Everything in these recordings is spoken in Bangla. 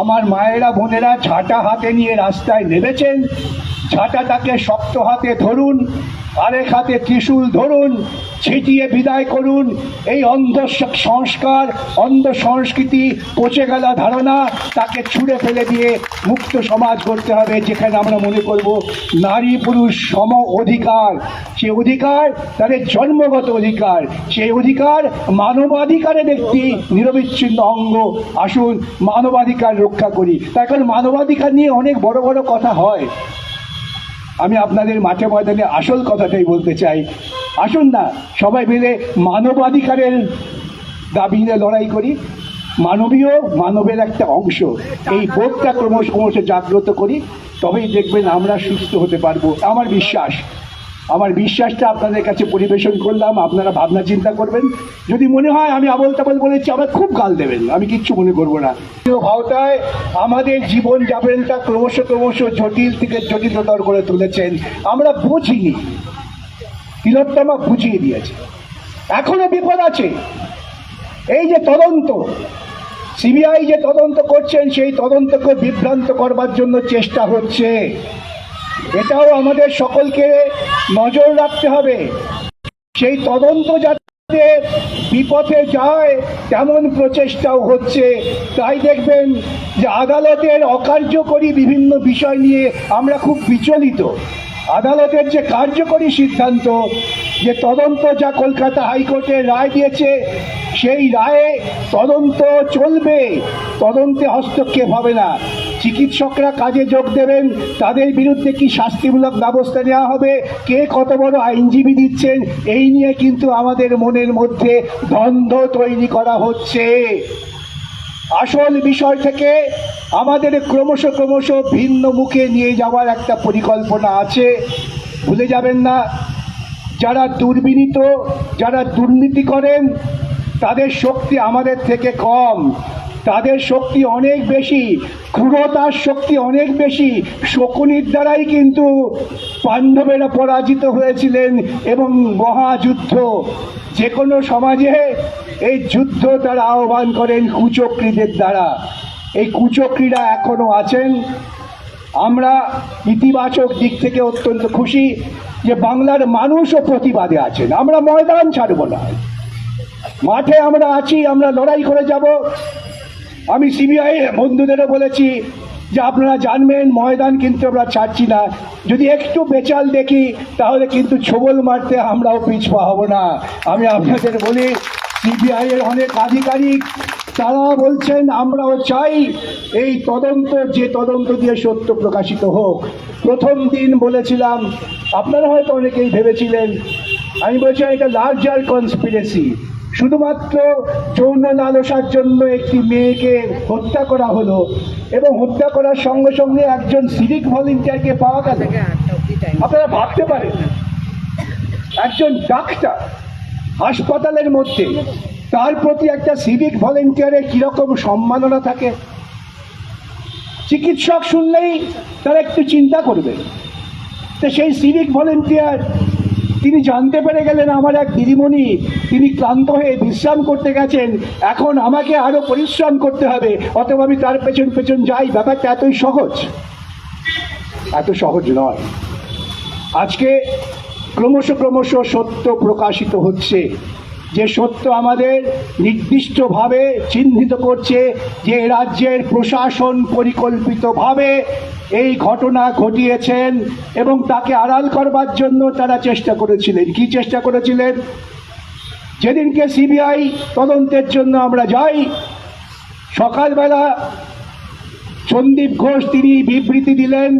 আমার মায়েরা বোনেরা ছাটা হাতে নিয়ে রাস্তায় নেমেছেন। ছাটাটাকে শক্ত হাতে ধরুন। আরেক হাতে ত্রিশূল ধরুন, ছিটিয়ে বিদায় করুন। এই অন্ধ সংস্কার অন্ধ সংস্কৃতি পচে গেলা ধারণা, তাকে ছুঁড়ে ফেলে দিয়ে মুক্ত সমাজ করতে হবে, যেখানে আমরা মনে করব নারী পুরুষ সম অধিকার। সে অধিকার, তাদের জন্মগত অধিকার। সেই অধিকার, মানবাধিকারের একটি নিরবিচ্ছিন্ন অঙ্গ। আসুন মানবাধিকার রক্ষা করি। তার কারণ মানবাধিকার নিয়ে অনেক বড় বড় কথা হয়। আমি আপনাদের মাঠে ময়দানে আসল কথাটাই বলতে চাই। আসুন না, সবাই মিলে মানবাধিকারের দাবি নিয়ে লড়াই করি। মানবীয় মানবের একটা অংশ। এই বোধটা ক্রমশ ক্রমশ জাগ্রত করি। তবেই দেখবেন আমরা সুস্থ হতে পারব। আমার বিশ্বাস আমার বিশ্বাসটা আপনাদের কাছে পরিবেশন করলাম, আপনারা ভাবনা চিন্তা করবেন। যদি মনে হয় আমি আবল তাবল বলেছি, আবার খুব গাল দেবেন, আমি কিচ্ছু মনে করব না। ভাওতায়, আমাদের জীবন যাপনটা ক্রমশ ক্রমশ জটিল থেকে জটিলতর করে তুলেছেন। আমরা বুঝিনি। তিলোত্তমা বুঝিয়ে দিয়েছে। এখনও বিপদ আছে। এই যে তদন্ত, সিবিআই যে তদন্ত করছেন, সেই তদন্তকে বিভ্রান্ত করবার জন্য চেষ্টা হচ্ছে। এটাও আমাদের সকলকে নজর রাখতে হবে। সেই তদন্ত যাতে বিপথে যায়, তেমন প্রচেষ্টাও হচ্ছে। তাই দেখবেন যে আদালতের অকার্যকরী বিভিন্ন বিষয় নিয়ে আমরা খুব বিচলিত। আদালতের যে কার্যকরী সিদ্ধান্ত, যে তদন্ত যা কলকাতা হাইকোর্টের রায় দিয়েছে, সেই রায়ে তদন্ত চলবে। তদন্তে হস্তক্ষেপ হবে না। চিকিৎসকরা কাজে যোগ দেবেন, তাদের বিরুদ্ধে কি শাস্তিমূলক ব্যবস্থা নেওয়া হবে, কে কত বড় আইনজীবী দিচ্ছেন, এই নিয়ে কিন্তু আমাদের মনের মধ্যে দ্বন্দ্ব তৈরি করা হচ্ছে। আসল বিষয় থেকে আমাদের ক্রমশ ক্রমশ ভিন্ন মুখে নিয়ে যাওয়ার একটা পরিকল্পনা আছে। ভুলে যাবেন না, যারা দুর্বিনীত, যারা দুর্নীতি করেন, তাদের শক্তি আমাদের থেকে কম। তাদের শক্তি অনেক বেশি, ক্রূরতার শক্তি অনেক বেশি। শকুনির দ্বারাই কিন্তু পাণ্ডবেরা পরাজিত হয়েছিলেন এবং মহাযুদ্ধ। যে কোনো সমাজে এই যুদ্ধ তারা আহ্বান করেন কুচক্রীদের দ্বারা। এই কুচক্রীরা এখনও আছেন। আমরা ইতিবাচক দিক থেকে অত্যন্ত খুশি যে বাংলার মানুষও প্রতিবাদে আছেন। আমরা ময়দান ছাড়ব না। মাঠে আমরা আছি, আমরা লড়াই করে যাব। আমি সিবিআই বন্ধুদেরও বলেছি যে আপনারা জানবেন, ময়দান কিন্তু আমরা ছাড়ছি না। যদি একটু বেচাল দেখি, তাহলে কিন্তু ছবল মারতে আমরাও পিছপা হব না। আমি আপনাদের বলি সিবিআই এর অনেক আধিকারিক তারা বলছেন আমরাও চাই এই তদন্ত যে তদন্ত দিয়ে সত্য প্রকাশিত হোক। প্রথম দিন বলেছিলাম আপনারা হয়তো অনেকেই ভেবেছিলেন আমি বলছিলাম এটা লার্জার কনস্পিরেসি শুধুমাত্র যৌন লালসার জন্য একটি মেয়েকে হত্যা করা হলো এবং হত্যা করার সঙ্গে সঙ্গে একজন সিভিক ভলেন্টিয়ারকে পাওয়া গেল। আপনারা ভাবতে পারেন একজন ডাক্তার হাসপাতালের মধ্যে, তার প্রতি একটা সিভিক ভলেন্টিয়ারের কীরকম সম্মাননা থাকে? চিকিৎসক শুনলেই তারা একটু চিন্তা করবে। তো সেই সিভিক ভলেন্টিয়ার তিনি জানতে পেরে গেলেন, আমার এক দিদিমণি, তিনি ক্লান্ত হয়ে বিশ্রাম করতে গেছেন, এখন আমাকে আরও পরিশ্রম করতে হবে অথবা আমি তার পেছন পেছন যাই। ব্যাপারটা এতই সহজ। এত সহজ নয়। আজকে ক্রমশ ক্রমশ সত্য প্রকাশিত হচ্ছে। যে সত্য আমাদের নির্দিষ্টভাবে চিহ্নিত করছে, যে রাজ্যের প্রশাসন পরিকল্পিতভাবে এই ঘটনা ঘটিয়েছেন এবং তাকে আড়াল করবার জন্য তারা চেষ্টা করেছিলেন। কি চেষ্টা করেছিলেন? যেদিনকে সিবিআই তদন্তের জন্য আমরা যাই, সকালবেলা সন্দীপ ঘোষ তিনি বিবৃতি দিলেন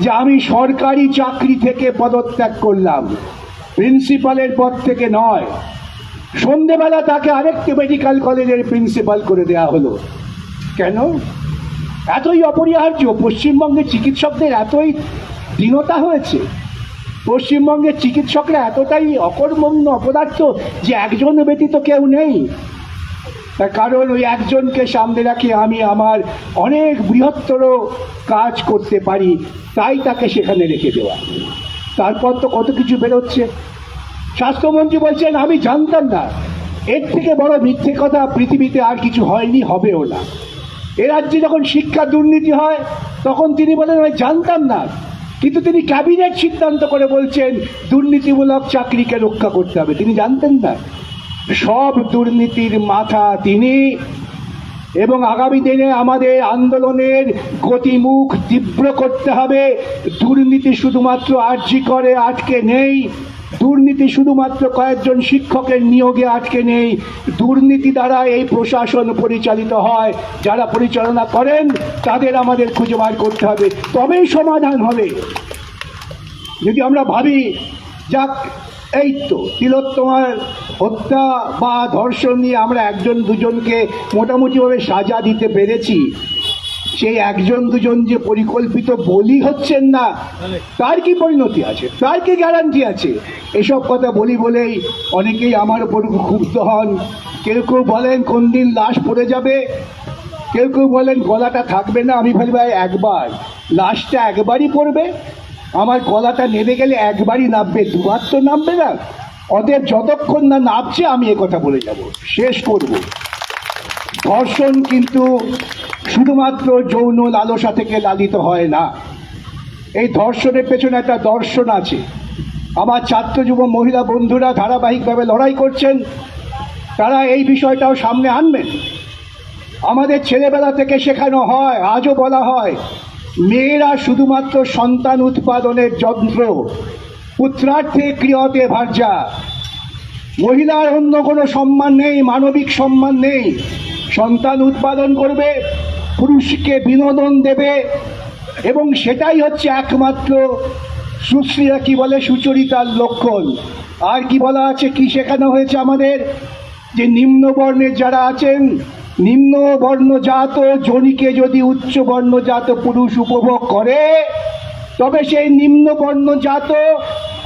যে আমি সরকারি চাকরি থেকে পদত্যাগ করলাম। প্রিন্সিপালের পদ থেকে নয়। সন্ধেবেলা তাকে আরেকটি মেডিকেল কলেজের প্রিন্সিপাল করে দেয়া হলো। কেন? এতই অপরিহার্য। পশ্চিমবঙ্গের চিকিৎসকদের এতই দীনতা হয়েছে। পশ্চিমবঙ্গের চিকিৎসকরা এতটাই অকর্মণ্য অপদার্থ যে একজন ব্যতীত কেউ নেই। কারণ ওই একজনকে সামনে রাখি আমি আমার অনেক বৃহত্তর কাজ করতে পারি, তাই তাকে সেখানে রেখে দেওয়া। তারপর তো কত কিছু বেরোচ্ছে। স্বাস্থ্যমন্ত্রী বলছেন, আমি জানতাম না। এর থেকে বড় মিথ্যে কথা পৃথিবীতে আর কিছু হয়নি, হবেও না। এ রাজ্যে যখন শিক্ষা দুর্নীতি হয়, তখন তিনি বলেন, আমি জানতাম না। কিন্তু তিনি ক্যাবিনেট সিদ্ধান্ত করে বলছেন, দুর্নীতিমূলক চাকরিকে রক্ষা করতে হবে। তিনি জানতেন না। সব দুর্নীতির মাথা তিনি। এবং আগামী দিনে আমাদের আন্দোলনের গতিমুখ তীব্র করতে হবে। দুর্নীতি শুধুমাত্র আর্জি করে আটকে নেই। দুর্নীতি শুধুমাত্র কয়েকজন শিক্ষকের নিয়োগে আটকে নেই। দুর্নীতি দ্বারা এই প্রশাসন পরিচালিত হয়। যারা পরিচালনা করেন, তাদের আমাদের খুঁজে বার করতে হবে। তবেই সমাধান হবে। যদি আমরা ভাবি, যাক এই তো তিলোত্তমার হত্যা বা ধর্ষণ নিয়ে আমরা একজন দুজনকে মোটামুটিভাবে সাজা দিতে পেরেছি। সেই একজন দুজন যে পরিকল্পিত বলি হচ্ছেন না, তার কি পরিণতি আছে? তার কি গ্যারান্টি আছে? এসব কথা বলি বলেই অনেকেই আমার উপর ক্ষুব্ধ হন। কেউ কেউ বলেন, কোন দিন লাশ পড়ে যাবে? কেউ কেউ বলেন, গলাটা থাকবে না। আমি ভাবি ভাই, একবার। লাশটা একবারই পড়বে। আমার গলাটা নেমে গেলে একবারই নামবে, দুবার তো নামবে না। অতএব যতক্ষণ না নামছে, আমি কথা বলে যাব। শেষ করব। ধর্ষণ কিন্তু শুধুমাত্র যৌন লালসা থেকে লালিত হয় না। এই ধর্ষণের পেছনে একটা দর্শন আছে। আমার ছাত্র যুব মহিলা বন্ধুরা ধারাবাহিকভাবে লড়াই করছেন। তারা এই বিষয়টাও সামনে আনবেন। আমাদের ছেলেবেলা থেকে শেখানো হয়, আজও বলা হয় মেয়েরা শুধুমাত্র সন্তান উৎপাদনের যন্ত্র। পুত্রার্থে ক্রিয়তে ভার্যা। মহিলার অন্য কোনো সম্মান নেই, মানবিক সম্মান নেই। সন্তান উৎপাদন করবে, পুরুষকে বিনোদন দেবে, এবং সেটাই হচ্ছে একমাত্র সুশ্রীরা কি বলে, সুচরিতার লক্ষণ। আর কি বলা আছে, কি শেখানো হয়েছে আমাদের? যে নিম্নবর্ণের যারা আছেন নিম্ন বর্ণজাত জনিকে যদি উচ্চ বর্ণজাত পুরুষ উপভোগ করে, তবে সেই নিম্ন বর্ণজাত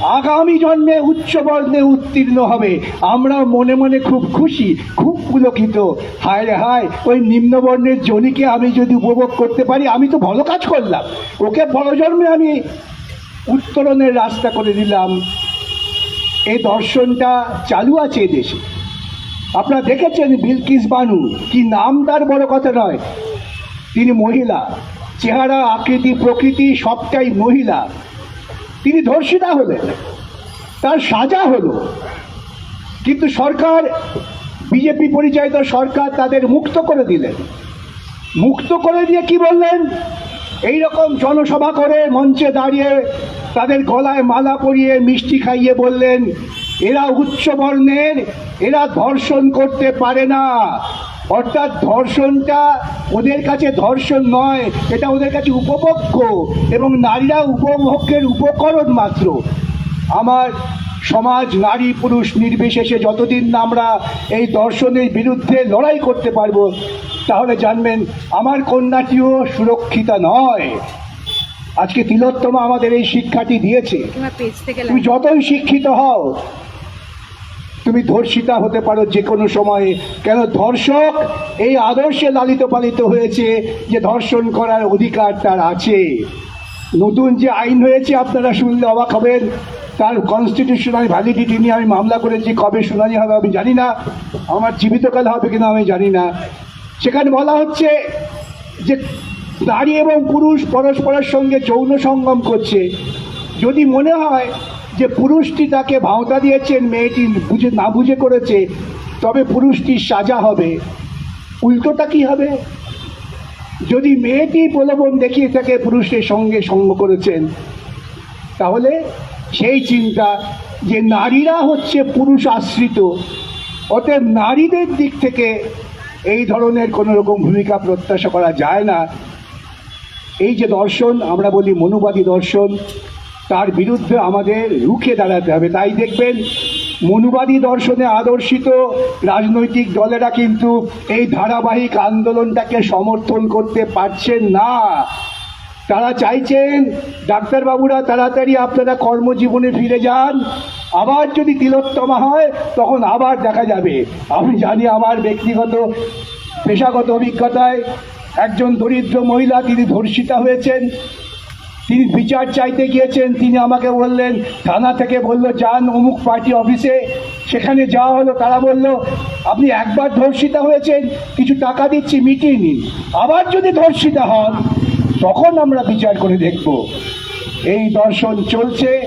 আগামী জন্মে উচ্চ বর্ণে উত্তীর্ণ হবে। আমরা মনে মনে খুব খুশি, খুব পুলকিত। হায় রে হায়, ওই নিম্ন বর্ণের জনিকে আমি যদি উপভোগ করতে পারি, আমি তো ভালো কাজ করলাম। ওকে বড় জন্মে আমি উত্তরণের রাস্তা করে দিলাম। এই দর্শনটা চালু আছে দেশে। আপনারা দেখেছেন বিলকিস বানু? কি নাম তার বড় কথা নয়। তিনি মহিলা। চেহারা, আকৃতি, প্রকৃতি সবটাই মহিলা। তিনি ধর্ষিতা হলেন। তার সাজা হলো। কিন্তু সরকার, বিজেপি পরিচালিত সরকার তাদের মুক্ত করে দিলেন। মুক্ত করে দিয়ে কি বললেন? এই রকম জনসভা করে মঞ্চে দাঁড়িয়ে তাদের গলায় মালা পরিয়ে মিষ্টি খাইয়ে বললেন এরা উচ্চ বর্ণের এরা ধর্ষণ করতে পারে না। অর্থাৎ ধর্ষণটা ওদের কাছে ধর্ষণ নয় এটা ওদের কাছে উপভোগ্য এবং নারীরা উপভোগ্যের উপকরণ মাত্র। আমার সমাজ নারী পুরুষ নির্বিশেষে যতদিন না আমরা এই দর্শনের বিরুদ্ধে লড়াই করতে পারব তাহলে জানবেন আমার কন্যাটিও সুরক্ষিতা নয়। আজকে তিলোত্তমা আমাদের এই শিক্ষাটি দিয়েছে। তুমি যতই শিক্ষিত হও তুমি ধর্ষিতা হতে পারো যে কোনো সময়ে। কেন ধর্ষক এই আদর্শে লালিত পালিত হয়েছে যে ধর্ষণ করার অধিকার তার আছে। নতুন যে আইন হয়েছে, আপনারা শুনলে অবাক হবেন। তার কনস্টিটিউশনাল ভ্যালিডিটি নিয়ে আমি মামলা করেছি, কবে শুনানি হবে আমি জানি না। আমার জীবিতকাল হবে কিনা আমি জানি না। সেখানে বলা হচ্ছে যে নারী এবং পুরুষ পরস্পরের সঙ্গে যৌন সঙ্গম করছে। যদি মনে হয় যে পুরুষটি তাকে ভাওতা দিয়েছেন, মেয়েটি বুঝে, না বুঝে করেছে, তবে পুরুষটির সাজা হবে। উল্টোটা কি হবে? যদি মেয়েটি প্রলোভন দেখিয়ে থাকে পুরুষের সঙ্গে সঙ্গ করেছেন, তাহলে সেই চিন্তা যে নারীরা হচ্ছে পুরুষ আশ্রিত, অতএব নারীদের দিক থেকে এই ধরনের কোনো রকম ভূমিকা প্রত্যাশা করা যায় না। এই যে দর্শন, আমরা বলি মনুবাদী দর্শন তার বিরুদ্ধে আমাদের রুখে দাঁড়াতে হবে। তাই দেখবেন, মনুবাদী দর্শনে আদর্শিত রাজনৈতিক দলেরা কিন্তু এই ধারাবাহিক আন্দোলনটাকে সমর্থন করতে পারছেন না। তারা চাইছেন, ডাক্তারবাবুরা তাড়াতাড়ি আপনারা কর্মজীবনে ফিরে যান। আবার যদি তিলোত্তমা হয়, তখন আবার দেখা যাবে। আমি জানি আমার ব্যক্তিগত, পেশাগত অভিজ্ঞতায় একজন দরিদ্র মহিলা তিনি ধর্ষিতা হয়েছেন। তিনি বিচার চাইতে গিয়েছেন, তিনি আমাকে বললেন, থানা থেকে বলল, যান অমুক পার্টি অফিসে। সেখানে যাওয়া হলো, তারা বলল, আপনি একবার ধর্ষিতা হয়েছেন, কিছু টাকা দিচ্ছি, মিটিয়ে নিন। আবার যদি ধর্ষিতা হন, তখন আমরা বিচার করে দেখব। এই দর্শন চলছে।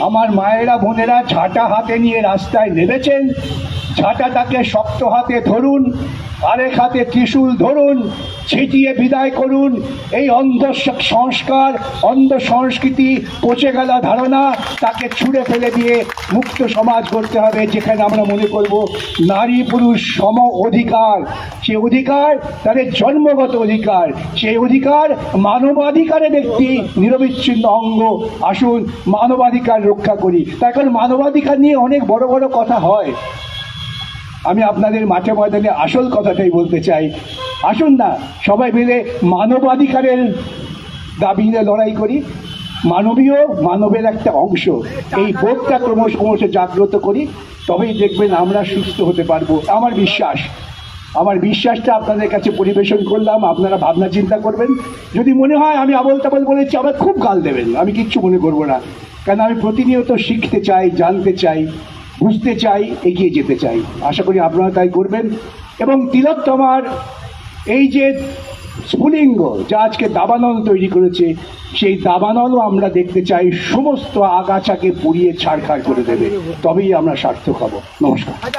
আমার মায়েরা, বোনেরা ছাটা হাতে নিয়ে রাস্তায় নেমেছেন। ঝাঁটাটাকে শক্ত হাতে ধরুন, আরেক হাতে ত্রিশূল ধরুন, ছিটিয়ে বিদায় করুন। এই অন্ধ সংস্কার অন্ধ সংস্কৃতি পচে গেলা ধারণা, তাকে ছুঁড়ে ফেলে দিয়ে মুক্ত সমাজ করতে হবে, যেখানে আমরা মনে করব নারী পুরুষ সম অধিকার। সে অধিকার তাদের জন্মগত অধিকার সেই অধিকার মানবাধিকারের একটি নিরবিচ্ছিন্ন অঙ্গ। আসুন মানবাধিকার রক্ষা করি। তার কারণ মানবাধিকার নিয়ে অনেক বড় বড় কথা হয়। আমি আপনাদের মাঠে ময়দানে আসল কথাটাই বলতে চাই। আসুন না, সবাই মিলে মানবাধিকারের দাবি নিয়ে লড়াই করি। মানবীয় মানবের একটা অংশ। এই বোধটা ক্রমশ ক্রমশ জাগ্রত করি। তবেই দেখবেন আমরা সুস্থ হতে পারব। আমার বিশ্বাস, আমার বিশ্বাসটা আপনাদের কাছে পরিবেশন করলাম। আপনারা ভাবনা চিন্তা করবেন। যদি মনে হয় আমি আবল তাবল বলেছি, আবার খুব গাল দেবেন। আমি কিচ্ছু মনে করব না। কারণ আমি প্রতিনিয়ত শিখতে চাই, জানতে চাই। বুঝতে চাই, এগিয়ে যেতে চাই। আশা করি আপনারা তাই করবেন। এবং তিলোত্তমার এই যে স্ফুলিঙ্গ যা আজকে দাবানল তৈরি করেছে, সেই দাবানলও আমরা দেখতে চাই। সমস্ত আগাছাকে পুড়িয়ে ছাড়খাড় করে দেবে। তবেই আমরা সার্থক হব। নমস্কার।